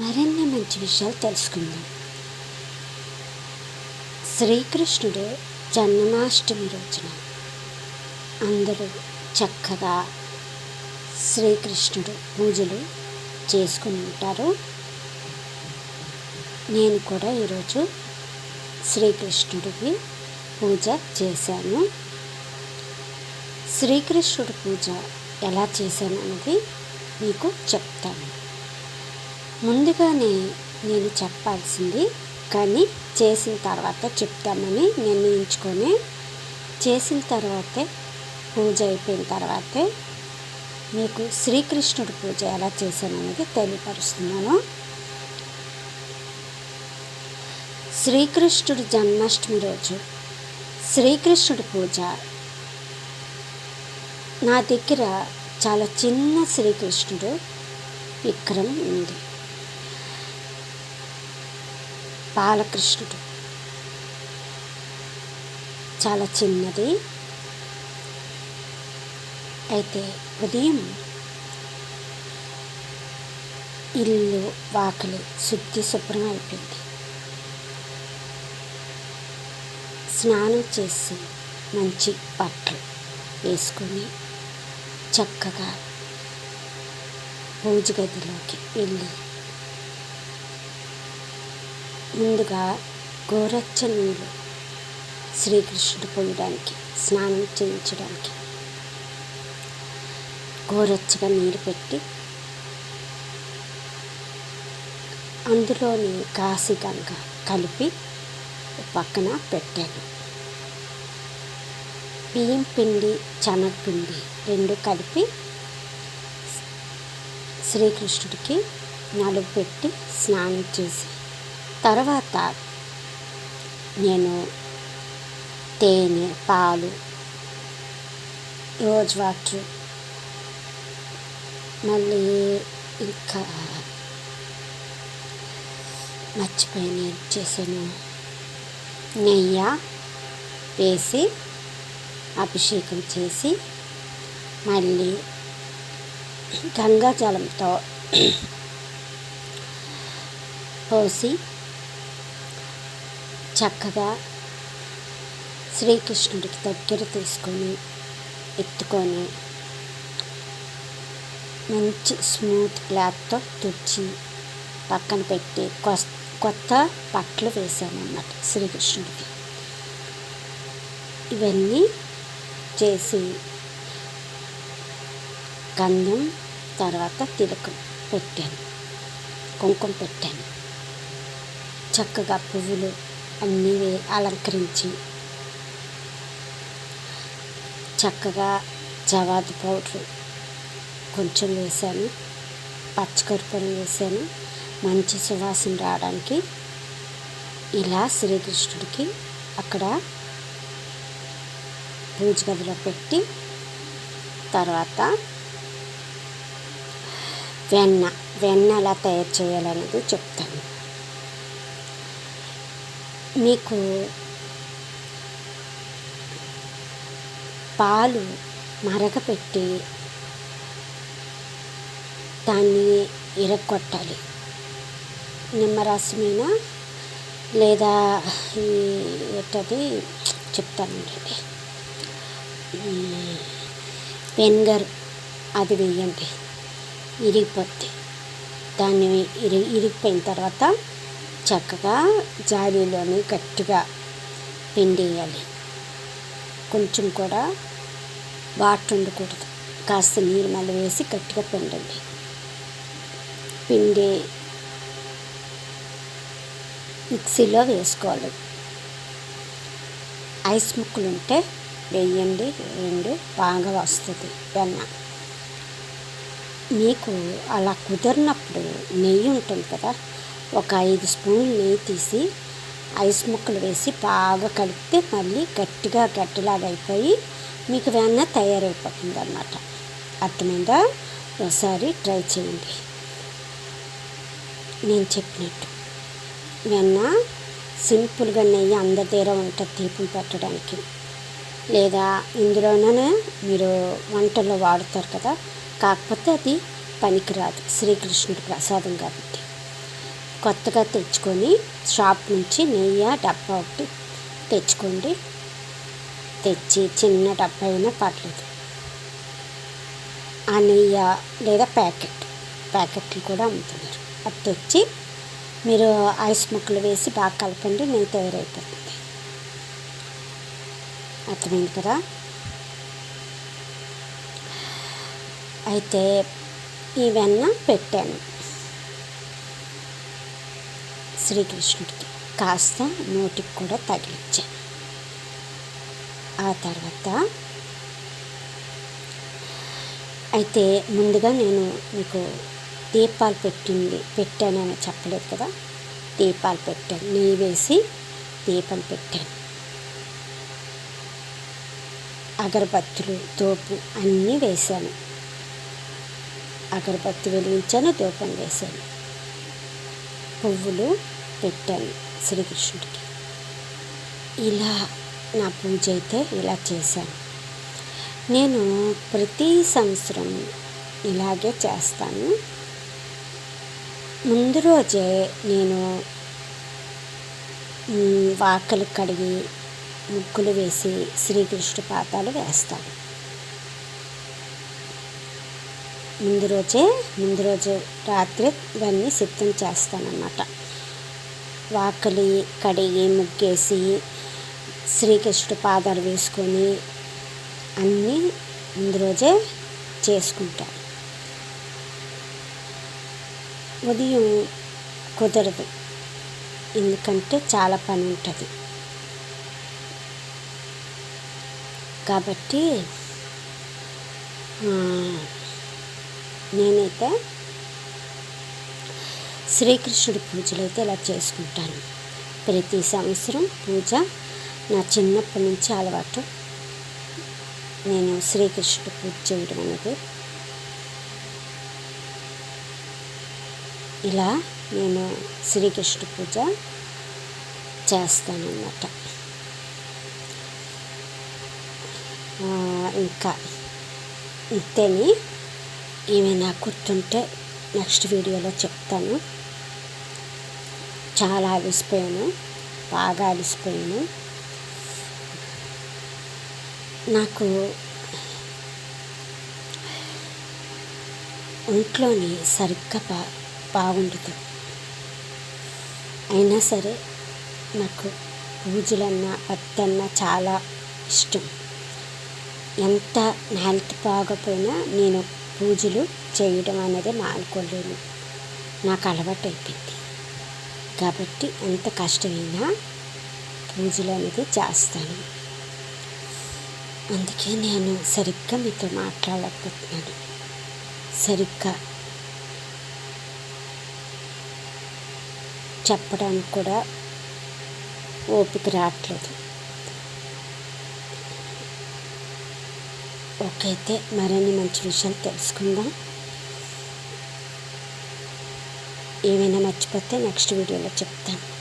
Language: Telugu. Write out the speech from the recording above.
మరిన్ని మంచి విషయాలు తెలుసుకుందాం. శ్రీకృష్ణుడు జన్మాష్టమి రోజున అందరూ చక్కగా శ్రీకృష్ణుడు పూజలు చేసుకుని ఉంటారు. నేను కూడా ఈరోజు శ్రీకృష్ణుడికి పూజ చేశాను. శ్రీకృష్ణుడి పూజ ఎలా చేశాను అనేది మీకు చెప్తాను. ముందుగానే నేను చెప్పాల్సింది కానీ చేసిన తర్వాత చెప్తామని నిర్ణయించుకొని చేసిన తర్వాతే పూజ అయిపోయిన తర్వాతే మీకు శ్రీకృష్ణుడి పూజ ఎలా చేశాననేది తెలియపరుస్తున్నాను. శ్రీకృష్ణుడి జన్మాష్టమి రోజు శ్రీకృష్ణుడి పూజ. నా దగ్గర చాలా చిన్న శ్రీకృష్ణుడు విగ్రహం ఉంది. బాలకృష్ణుడు. చాలా చిన్నది. అయితే ఉదయం ఇల్లు వాకిలి శుద్ధి శుభ్రం అయిపోయింది. స్నానం చేసి మంచి బట్టలు వేసుకొని చక్కగా పూజ గదిలోకి వెళ్ళి ముందుగా గోరచ్చ నీళ్ళు శ్రీకృష్ణుడు పోయడానికి స్నానం చేయించడానికి గోరచ్చగా నీరు పెట్టి అందులోని కాశీ గంగ కలిపి పక్కన పెట్టాను. బియ్యం పిండి శనగపిండి రెండు కలిపి శ్రీకృష్ణుడికి నలుగు పెట్టి స్నానం చేసి తర్వాత నేను తేనె పాలు రోజ్ వాటర్ మళ్ళీ ఇంకా మర్చిపోయాను ఏం చేశాను? నెయ్యి వేసి అభిషేకం చేసి మళ్ళీ గంగాజలంతో పోసి చక్కగా శ్రీకృష్ణుడికి దగ్గర తీసుకొని ఎత్తుకొని మంచి స్మూత్ క్లాత్తో తుడిచి పక్కన పెట్టి కొత్త పట్లు వేసామన్నమాట శ్రీకృష్ణుడికి. ఇవన్నీ చేసి గంధం తర్వాత తిలకం పెట్టాను కుంకుమ పెట్టాను. చక్కగా పువ్వులు అన్నీ అలంకరించి చక్కగా జవాది పౌడర్ కొంచెం వేసాను పచ్చకర్పూరం వేసాను మంచి సువాసన రావడానికి ఇలా శ్రీకృష్ణుడికి అక్కడ పూజ గదిలో పెట్టి తర్వాత వెన్న వెన్న ఎలా తయారు చేయాలనేది చెప్తాను. మీకు పాలు మరగపెట్టి దాన్ని ఇరగొట్టాలి. నిమ్మరసమైన? లేదా ఏంటది? చెప్తానండి వెనిగర్ అది వేయండి. ఇరిగిపోద్ది. దాన్ని ఇరి ఇరిగిపోయిన తర్వాత చక్కగా జాలీలోని గట్టిగా పిండేయాలి. కొంచెం కూడా వాటర్ ఉండకూడదు. కాస్త నీరు మళ్ళీ వేసి గట్టిగా పిండండి. పిండి మిక్సీలో వేసుకోవాలి. ఐస్ ముక్కలు ఉంటే వేయండి రెండు బాగా వస్తుంది వెన్న. మీకు అలా కుదిరినప్పుడు నెయ్యి ఉంటుంది కదా ఒక ఐదు స్పూన్లు నెయ్యి తీసి ఐస్ ముక్కలు వేసి బాగా కలిపితే మళ్ళీ గట్టిగా గట్టిలాగా అయిపోయి మీకు వెన్న తయారైపోతుంది అన్నమాట. అర్థమైందా? ఒకసారి ట్రై చేయండి. నేను చెప్పినట్టు వెన్న సింపుల్గా నెయ్యి అందరి దగ్గర ఉంటుంది దీపం పెట్టడానికి లేదా ఇందులోనే మీరు వంటల్లో వాడుతారు కదా కాకపోతే అది పనికిరాదు. శ్రీకృష్ణుడి ప్రసాదం కాబట్టి. కొత్తగా తెచ్చుకొని షాప్ నుంచి నెయ్యి డబ్బా ఒకటి తెచ్చుకోండి. తెచ్చి చిన్న డబ్బా అయినా పర్లేదు. ఆ నెయ్యి లేదా ప్యాకెట్ ప్యాకెట్లు కూడా అమ్ముతున్నారు. అది తెచ్చి మీరు ఐస్ ముక్కలు వేసి బాగా కలపండి నెయ్యి తయారైపోతుంది. అర్థమైంది కదా? అయితే ఇవన్నీ పెట్టాను. శ్రీకృష్ణుడికి కాస్త నోటికి కూడా తగిలించాను ఆ తర్వాత అయితే ముందుగా నేను మీకు దీపాలు పెట్టింది పెట్టానని చెప్పలేదు కదా? దీపాలు పెట్టాను నెయ్యి వేసి దీపం పెట్టాను. అగరబత్తులు తోపు అన్నీ వేశాను. అగరబత్తి వెలిగించాను దూపం వేశాను. పువ్వులు పెట్టాను శ్రీకృష్ణుడికి. ఇలా నా పూజ అయితే ఇలా చేశాను. నేను ప్రతి సంవత్సరం ఇలాగే చేస్తాను. ముందు రోజే నేను వాకలు కడిగి ముగ్గులు వేసి శ్రీకృష్ణుడి పాతాలు వేస్తాను. ముందు రోజే ముందు రోజు రాత్రి ఇవన్నీ సిద్ధం చేస్తానన్నమాట. వాకలి కడిగి ముగ్గేసి శ్రీకృష్ణుడు పాదాలు వేసుకొని అన్నీ ముందు రోజే చేసుకుంటాను ఉదయం కుదరదు ఎందుకంటే చాలా పని ఉంటుంది. కాబట్టి నేనైతే శ్రీకృష్ణుడి పూజలు అయితే ఇలా చేసుకుంటాను. ప్రతి సంవత్సరం పూజ నా చిన్నప్పటి నుంచి అలవాటు. నేను శ్రీకృష్ణుడు పూజ చేయడం అనేది. ఇలా నేను శ్రీకృష్ణ పూజ చేస్తానన్నమాట. ఇంకా ఇంతేని. ఏమైనా గుర్తుంటే నెక్స్ట్ వీడియోలో చెప్తాను. చాలా అలిసిపోయాను బాగా అలిసిపోయాను. నాకు ఒంట్లోని సరిగ్గా బా బాగుండదు. అయినా సరే నాకు పూజలన్నా భక్తన్నా చాలా ఇష్టం. ఎంత హెల్త్ బాగపోయినా నేను పూజలు చేయడం అనేది మానుకోలేను. నాకు అలవాటు అయిపోయింది కాబట్టి ఎంత కష్టమైనా పూజలు అనేది చేస్తాను. అందుకే నేను సరిగ్గా మీతో మాట్లాడలేకపోతున్నాను సరిగ్గా చెప్పడానికి కూడా ఓపిక రావట్లేదు. ఓకే అయితే మరిన్ని మంచి విషయాలు తెలుసుకుందాం. ఏమైనా మర్చిపోతే నెక్స్ట్ వీడియోలో చెప్తాను.